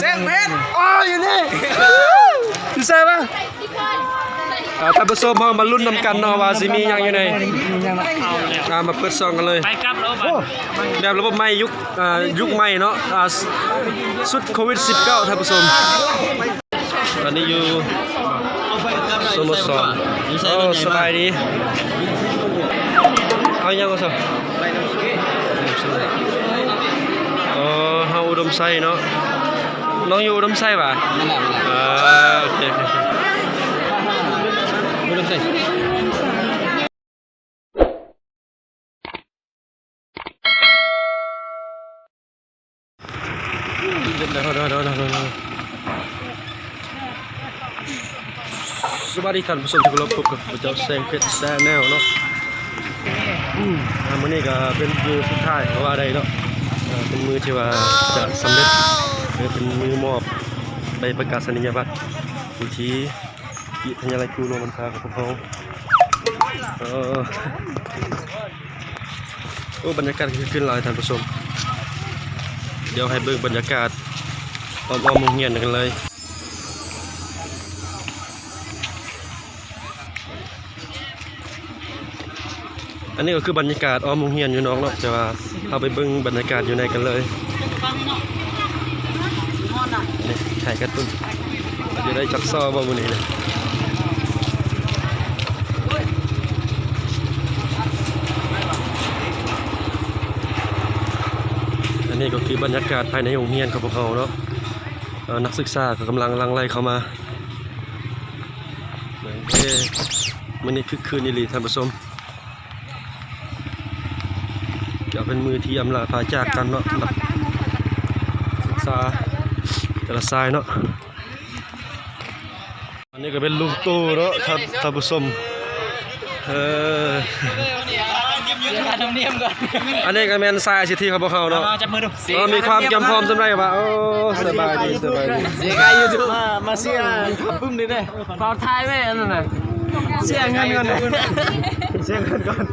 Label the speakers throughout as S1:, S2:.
S1: เสียงเพชรอ๋ออยู่นี่พี่แซ่บปะอ่าท่านผู้ชมเรามาลุ้นนำกันเนาะว่าสิมีหยังอยู่ในอ่ามาเปิดซองกันเลย
S2: ไปกลับแล้วบัด
S1: แบบระบบใหม่ยุคอ่ายุคใหม่เนาะอ่าสุดโควิด -19 ท่านผู้ชมตอนนี้อยู่สโมสรโอ้สบายดีเอายังก็สอ๋อเฮาอุดมไส้เนาะ น้องอยู่อุดมไส้ป่ะอ่าโอเคดมไส้เดี๋ยวเดี๋ยวเดี๋ยวเดี๋ยวเดี๋ยวเดี๋ยวสวัสดีท่านผู้ชมที่เคารพพบกับเจ้าแสงเพชรแซ่แนวเนาะอืมอ่ามื้อนี้ก็เป็นมือสุดท้ายเพราะว่าใดเนาะอ่าเป็นมือที่ว่าจะสำเร็จ หรือเป็นมือมอบใบประกาศนียบัตรอยู่ที่วิทยาลัยครูโรมันคาของพวกเขาเออโอ้บรรยากาศคือขึ้นลายท่านผู้ชม เดี๋ยวให้เบิ่งบรรยากาศอ้อมๆโรงเรียนกันเลยอันนี้ก็คือบรรยากาศอ้อมโรงเรียนอยู่น้องเนาะแต่ว่าเอาไปเบิ่งบรรยากาศอยู่ในกันเลย นี่การ์ตูนจะได้จักซอบ่มื้อนี้เลยอันนี้ก็คือบรรยากาศภายในโรงเรียนของพวกเขาเนาะนักศึกษาก็กำลังลังไล่เข้ามาโอเมื้อนี้คือคืนอีหลีท่านผู้ชมจะเป็นมือที่อำลาพาจากกันเนาะศึกษา แต่ละสายเนาะอันนี้ก็เป็นลุงตู่เนาะท่านท่านผู้ชมเออ
S2: เดี๋ยวการทำเนียมก่อน
S1: อันนี้ก็แม่นสายสิทธิของพวกเขาเนาะ
S2: มาจับมือดู
S1: ก็มีความจำพร้อมสำไรวะโอ้สบายดีสบายดี
S2: เสียกายยูทูบมามาเสียทำปึ้มดิเด้เป่าทายไว้อันนั้นน่ะเสียเงินก่อนเสียเงินก่อน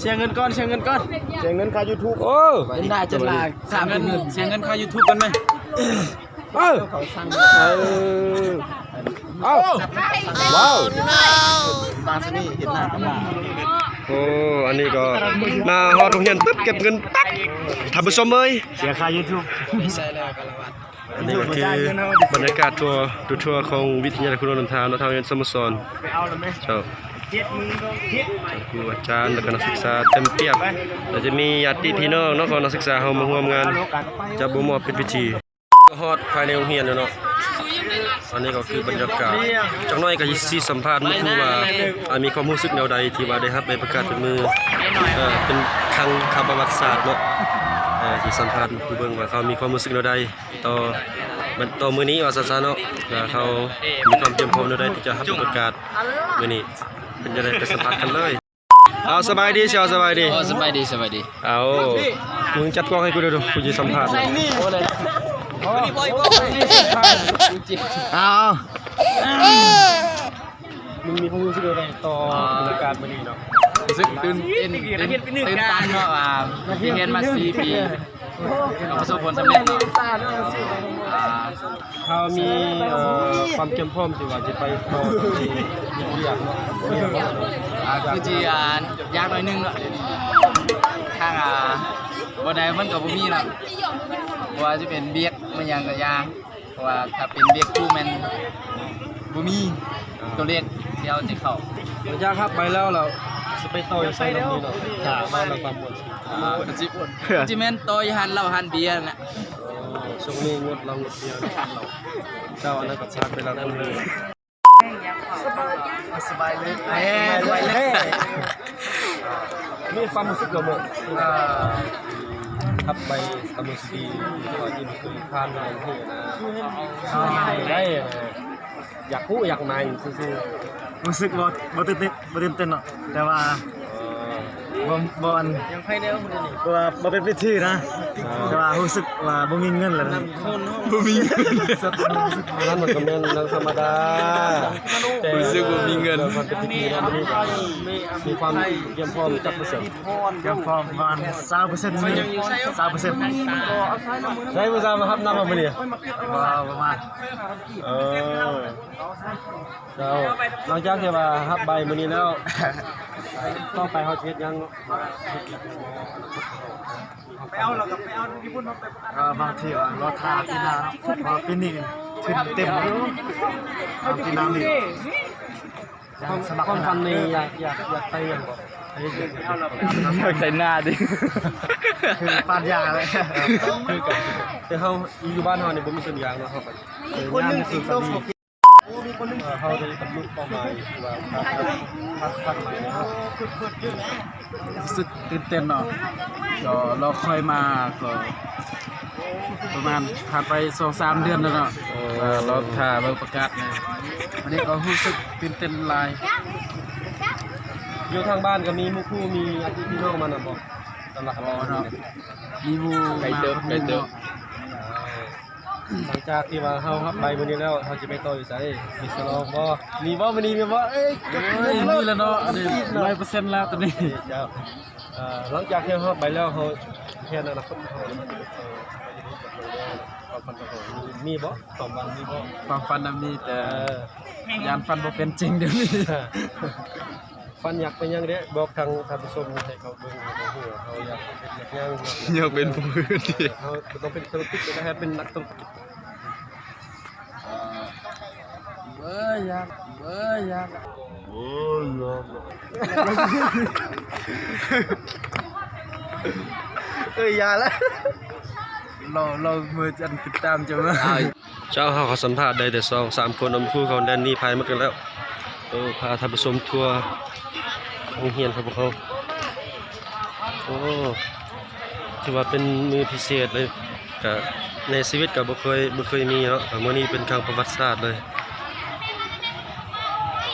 S2: เสียเงินก่อนเสียเงินก่อน
S1: เสียเงินค่า YouTube โอ้
S2: เป็นได้จะลาสามเงินเสียเงินค่ายูทูบกันไหม
S1: เออเออเอ้าว้าว
S2: บางสนี่เห็นหน้ากันมา
S1: โอ้อันนี้ก็มาฮอดโรงเรียนปุ๊บเก็บเงินปั๊บท่านผู้ชมเอ้ย
S2: เสียค่ายูทูบไม่ใช่แล้วกันละวัน
S1: อันนี้ก็คือบรรยากาศทัวร์ดูทัวร์ของวิทยาลัยคุณนนทานและทางเรียนสโมสร
S2: ไปเอาแล้วไหม
S1: เจ้า
S2: เจ็ดมือก็เจ็ด
S1: ครูอาจารย์และก็นักศึกษาเต็มเปียบแล้วจะมีญาติพี่น้องเนาะของนักศึกษาเฮามาร่วมงานจะบ่มอบเป็นพิธีก็ ฮอดภายในโรงเรียนแล้วเนาะอันนี้ก็คือบรรยากาศจักน่อยก็สิสัมภาษณ์มื้อคือว่าอามีความรู้สึกแนวใดที่ว่าได้รับใบประกาศเป็นมือเออเป็นครั้งคำประวัติศาสตร์เนาะเออที่สัมภาษณ์ผู้เบิ่งว่าเขามีความรู้สึกแนวใดต่อมันต่อมื้อนี้ว่าซั่นๆเนาะว่าเขามีความเตรียมพร้อมแนวใดที่จะรับประกาศมื้อนี้เป็นจะได้ไปสัมภาษณ์กันเลยเอาสบายดีเชียวสบายดี
S2: โอ้สบายดีสบายดี
S1: เอามึงจัดกล้องให้กูดูดูกูจะสัมภาษณ์
S2: เลยเอา
S1: มึงมีความรู้สึกแนวใดต่อบรรยากาศมื้อนี้เนาะ
S2: รู้สึกตื่นเต้นตื่นตื่นตันเนาะว่าที่เรียนมาสี่ปีเราประสบผลสำเร็จเนาะ
S1: เขามีความเตรียมพร้อมที่ว่าจะไปต่อที่วิทยาเนาะ
S2: คือจีอ่ายากหน่อยนึงเนาะทางอ่าบ่ได้มันก็บ่มีเนาะว่าจะเป็นเบียก มันหยังก็ยากเพราะว่าถ้าเป็นเบียกคู่แม่นบ่มีตัวเลขที่เอาจะเข้า
S1: หลังจากครับไปแล้วเราจะไปต่อใส่ลำนี้เนาะถามมาแล้วความหมด
S2: อ่ามันสิมันสิแม่นต่อยหันเหล้าหันเบียร์น่ะ
S1: ช่วงนี้งดเรางดเดียวเราเจ้าอันนั้นก็ชาร์จไปแล้วคนหนึง
S2: สบายเลยแหมสบายเลย
S1: มีความรู้สึกเราหมด
S2: เอ่อ
S1: ครับใบตำรวจดีที่ว่าที่มันคือผ่านมาที่นะใช่ได้อยากกู้อยากนายซื่อ
S3: รู้สึกว่าบ่ตื่นเต้นบ่ตื่นเต้นเนาะแต่ว่า
S1: ๆเอ่อ
S3: บ่บ่อัน
S2: ยังไผเด้อมื้อนี้
S3: ว่าบ่เป็นพิธีนะแต่ว่ารู้สึกว่าบ่มีเงินแล้วนะ
S2: บ่มีเงิน
S1: นั่นมันก็แม่นเรื่องธรรมดาแต่
S2: รู้สึกว่ามีเงิน
S1: มันเป็นพิธีเนาะมันมีมีความเตรียมพร้อมจักเปอร์เซ็นต์
S3: ยังพอประมาณ20%มี20%
S1: ใช้ภาษามาครับนำมาบ่นี่
S3: ว่าประมาณ
S1: เออเจ้าหลังจากที่ว่ารับใบมื้อนี้แล้ว ต่อไปเฮาสิเฮ็ดหยัง
S2: ไปเอาแล้วก็ไปเอาที่พุ่นมาไป
S3: เอ่อบางทีว่ารอทาปีหน้าเนาะเพราะปีนี้ทุนเต็มแล้วเอาปีหน้านี่
S1: ความ
S3: สมัคร
S1: ความฝันนี่อยากอยากอยากไปหยังบ่ไปเฮ็ดหยังบ่
S2: ใส่หน้าดิ
S3: คือปานยาเลย
S1: คือกันแต่เฮาอยู่บ้านเฮานี่บ่มีส่วนยางเนาะเฮาไปเออ
S3: คนหนึง
S1: งา
S3: สิ
S1: คือ
S3: โต
S1: กัน
S3: ก
S1: ดี เออเฮาได้บรรลุเป้าหมายที่ว่าพักพักใหม่นะครับ
S2: รู้สึกตื่นเต้นเนาะก็รอคอยมาก็ประมาณผ่านไป2-3เดือนแล้วเนาะเรอท่าเบิ่งประกาศนี่ยวันนี้ก็รู้สึกตื่นเต้นลาย
S1: อยู่ทางบ้านก็มีมู่คู่มีญาติพี่น้องมานำบ่สำหรับ
S2: อ๋อเนาะมีมูไก่เติมไก่เติม
S1: หลังจากที่ว่าเฮารับใบมื้อนี้แล้วเฮาสิไปต่ออยู่ไสมีสลองบ่มีบ่มื้อนี้มีบ่เอ้ย
S2: เอ้ยนี่แหละเนาะอันนี้ร้อยเปอร์เซ็นต์แล้วตอนนี้
S1: เจ้าเอ่อหลังจากที่เฮารับใบแล้วเฮาแค่นั้นนะคนเฮามันจะไปเอ่อไปอยู่กับความฝันของเรามีบ่สองวันมีบ่
S2: ความฝันน่ะมีแต่
S1: เออ
S2: ยานฝันบ่เป็นจริงเดี๋ยวนี้
S1: ฟันอยากเป็นหยังเด้บอกทางท่านผู้ชมให้เขาเบิ่งให้เขาฮู้ว่าเขาอยากเป็นอยากหยัง
S2: อยากเป็นผู้อื่นดิ
S1: เขาต้องเป็นธุรกิจนะฮะเป็นนักธุรกิจ
S2: เบ้ออยากเบ้ออยาก
S3: เอ้ยยาแล้ว
S2: เราเรามือจันติดตามจะมา
S1: เจ้าเฮาเขาสัมภาษณ์ได้แต่สองสามคนอมคู่เขาแดนนี่พายมากันแล้วเออพาท่านผู้ชมทัวร์โรงเรียนครับพวกเขาโอ้ถือว่าเป็นมือพิเศษเลยก็ในชีวิตก็บ่เคยบ่เคยมีเนาะแต่มื้อนี้เป็นครั้งประวัติศาสตร์เลย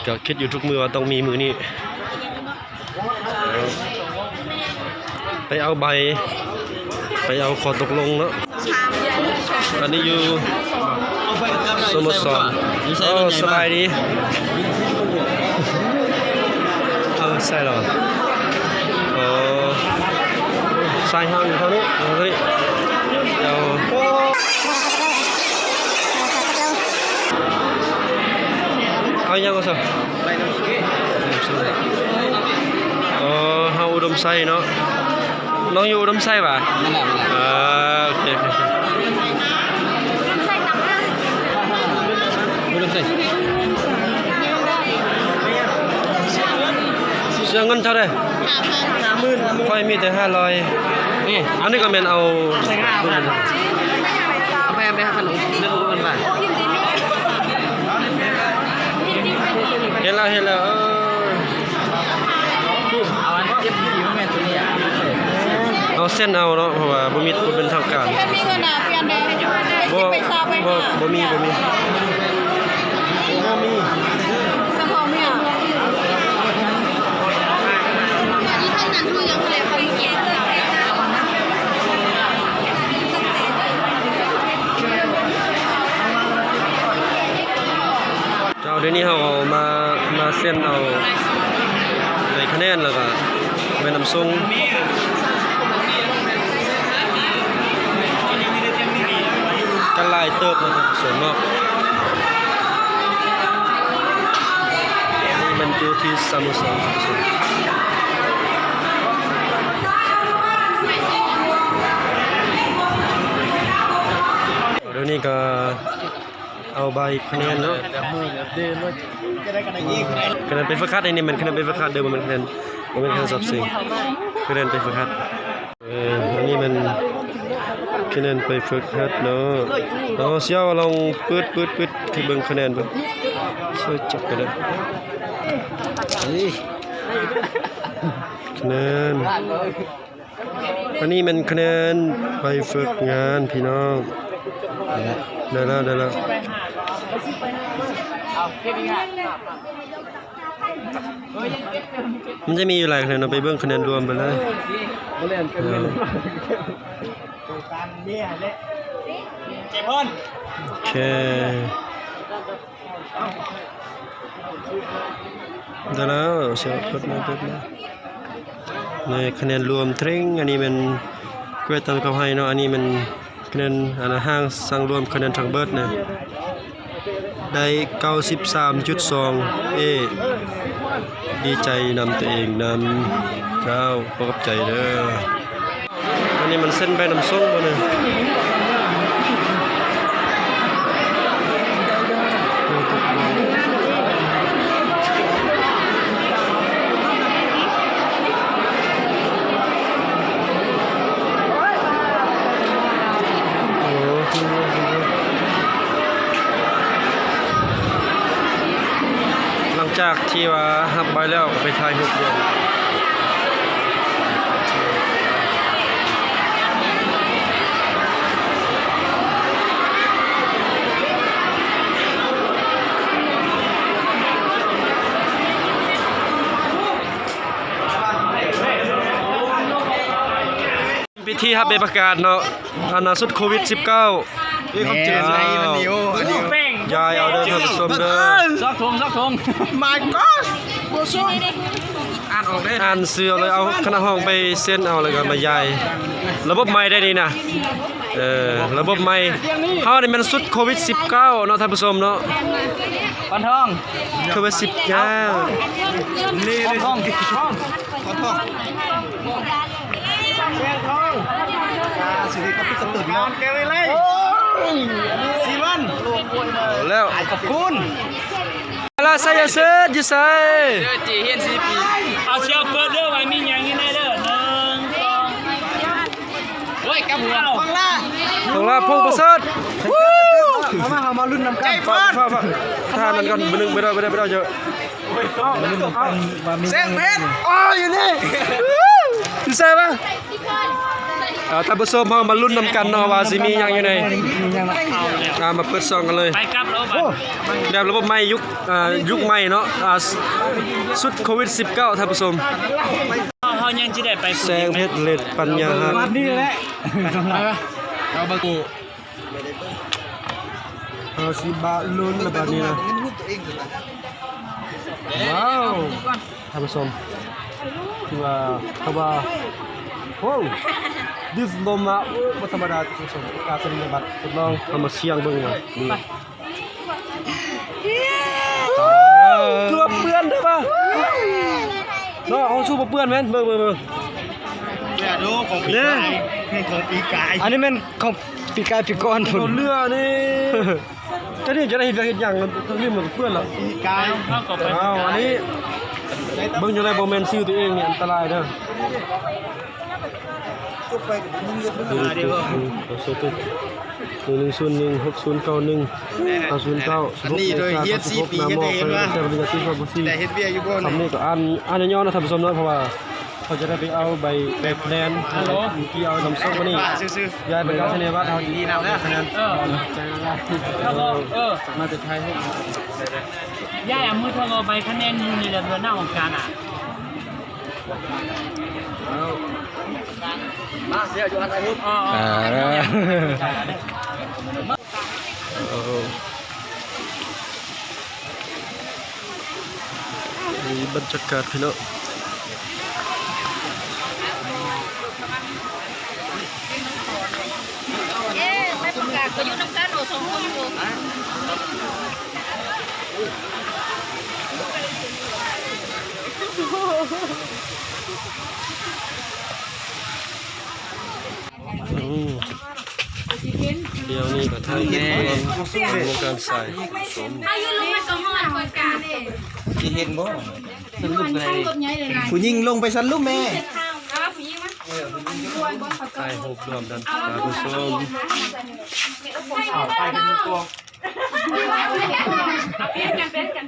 S1: ก็คิดอยู่ทุกมือว่าต้องมีมือนี้ไปเอาใบ ไปเอาขอตกลงเนาะอันนี้อยู่สโมสรโอ้สบายดีเออใช่เหรสงอยู่เท่านี้เอาเฮ้ยเดี๋ยวเอสิ
S2: ไปน้ำกี้
S1: อ๋อเฮาอุดมไส้เนาะน้องอยู่อุด มไส้ป่ะ
S2: นั่นแหละนั่นแหละ
S1: อ่าโอเคโอเคโอ เค
S2: บ่ต้องใส่
S1: เสียเงินเท่าไหร่
S3: ห้าหมื่นห้าหมื่น
S1: ค่อยมีแต่ห้าร้อยนี่อันนี้ก็แม่นเอา
S2: เอาไปเอาไปหาขนมเรื่องกันบ้าง
S1: เห็นแล้วเห็นแล้วเออ
S2: เอาอันเจ็บทีมันแม่นตัวนี้อะ
S1: เอาเส้นเอาเนาะเพราะว่าบ่มีบ่เป็นทางการ
S4: แค่มีเงินอะเปลี่ยนเลยไป
S1: บ่
S4: สิบไปซาไป
S1: บ่
S4: หา
S1: บ่มีบ่มี
S4: ยนี้เฮา
S1: มามาเส้นเอาในคะแนนแล้วก็ไปนำส่งกันลายเติบนะครับส่วนนอกนี่มันอยู่ที่สมุทรสาครเดี๋ยวนี้ก็ เอาใบคะแนนเนาะ
S3: แต่มือเนี่ยเดินว่าจะได้กันได้ยิง
S1: คะแนนไปฝึกหัดไอ้นี่มันคะแนนไปฝึกหัดเดิมมันคะแนนมันเป็นคะแนนสอบสิ่งคะแนนไปฝึกหัดเอออันนี้มันคะแนนไปฝึกหัดเนาะเอาเสียวลองปืดปืดปืดที่เบิ่งคะแนนเบิ่งช่วยจับไปเลยนี่คะแนนอันนี้มันคะแนนไปฝึกงานพี่น้องได้แล้วได้แล้ว มันจะมีอยู่หลายคะแนนเราไปเบิ่งคะแนนรวมไปเลย
S2: บ่เล่นกันเลย
S3: การเนี่ยแหละ
S2: เจ็บพ่น
S1: โอเคได้แล้วเสียกดมาเปิดมาในคะแนนรวมเทรงอันนี้มันเกรดตันกับให้เนาะอันนี้มันคะแนนอันนะห้างสั่งรวมคะแนนทางเบิดเนี่ย ได้93.2เอดีใจนำตัวเองนำเจ้าประกับใจเด้ออันนี้มันเส้นใบน้ำส้มบ่เนี่ย จากที่ว่าหับใบแล้วก็ไปถ่ายรูปรวมพิธีฮับใบประกาศเนาะอันน่ะสุดโควิด 19
S3: นี่เขาเจออะไรมันนิวอันนี้
S1: ยายเอาเด้อท่านผู้ชมเด้อ
S2: ซอกทงซอกทง
S3: my god
S2: อ่านออกได้
S1: อ่านเสือเลยเอาคณะห้องไปเซ็นเอาเลยก็มายายระบบใหม่ได้นี่นะเออระบบใหม่เฮานี่มันสุดโควิด 19 เนาะท่านผู้ชมเนาะ
S2: ปันทอง
S1: โควิด19
S3: นี่
S2: ทองทอง
S3: ขอโทษอ่าสิริก็พิจารณาแกไปเลยสีวัน
S1: เอาแล้ว
S3: ขอบคุณ
S1: แล้วใส่เสื้ออยู่ ใส่
S2: เด้อจีเฮียน4ปี
S5: เอาเชียวเปิดเด้อไว้มีหยังอยู่ในเด้อหนึ่งสอง
S2: โอ้ยกับหัว
S3: ฟังล่า
S1: ของลาพงประเสริฐ
S3: เอามาเอามารุ่นน้ำกัน
S1: ฟ้าฟ้าฟ้าท่านั้นก่อนบ่นึงไม่ได้ไม่ได้ไม่ได้เยอะ
S3: เสียงเพชรอ๋ออยู่นี่
S1: อยู่ใส่ปะ อ่าท่านผู้ชมเฮามาลุ้นนำกันเนาะว่าสิมีหยังอยู่ในอ่ามาเปิดซองกันเลย
S5: ไปกลับแล้วบัด
S1: แบบระบบใหม่ยุคอ่ายุคใหม่เนาะอ่าสุดโควิด 19 ท่านผู้ชม
S5: เฮายังสิได้ไป
S1: แสงเพชรเล็ดปัญญาหัก
S3: นี่แหละ
S2: เราบักู
S1: เอาสิบาลุ้นระบาดนี้นะว้าวท่านผู้ชมคือว่าเขาว่า โอ้ดิฟลมมาโอ้บ่ธรรมดาท่านผู้ชมการแสดงบัตรทดลองเอามาเสียงเบิ่งว่านี่เกือบเปื้อนได้ป่ะเนาะเอาสู้บ่เปื้อนแม่นเบิ่งเบิ่งเบิ่ง
S3: เดี๋ยวดูของปี
S1: เนี่ย
S3: กายนี่ของปีกาย
S1: อันนี้มันของปีกายปีก้อนผลเรือนี่จะนี่จะได้เห็นเห็นอย่างแล้วต้องรีบมันเพื่อนแล้ว
S3: ปีกาย
S5: เฮาก็ไป
S1: อ้าวอันนี้เบิ่งอยู่ในโมเมนต์ซิลตัวเองเนี่ยอันตรายเด้อ
S3: ก็ไปกับมึงเยอะ
S1: ดูดิตัวโซตุหนึ่งหนึ่งศูนย์หนึ่งหกศูนย์เก้าหนึ่งเก้าศูนย์เก้า
S3: อันนี้โดยเฮียซีปีกันเองว่า
S1: แต่บริการที่ชอบบุษี
S3: แต่เฮ็ดเบี้ยอยู่บน
S1: คำนี้ก็อ่านอ่านย่อๆนะท่านผู้ชมนะเพราะว่าเขาจะได้ไปเอาใบแบบแนนฮัลโหลที่เอาน้ำส้มมานี่
S3: ซื้อยา
S1: ยไปเอาคะแนนวัดเอาดีนะคะแนน
S5: เออ
S1: ใจละ
S5: แล้วก็เออ
S1: มาจะใช้ให้
S5: ย่าเอามือทองเอาไปคะแนนยูนี่แหละเดือนหน้าของการอะ
S1: เอา
S2: มาเสียอยู่อันไหนมุ
S4: เอ๊ะไม่ประกาศก็อยู่น้ำกันโอสองคนอยู่
S1: อืมเดี๋ยวนี้ก็ถ่ายคลิปรวมวงการสายสม
S4: อายุลุงมันก็ห้อนประกาศเอง
S2: ที่เห็นบ่
S4: สรุปเลยรถใหญ่เลยนะ
S3: ผู้หญิงลงไปชั้นลูกแม่
S4: ข้าวอ้าวผู้หญิงมั้ย
S1: ถ่ายรูปรวมกันท่านผู้ชม
S3: ไปเป็นตัว
S4: เป็นกันเป็นกัน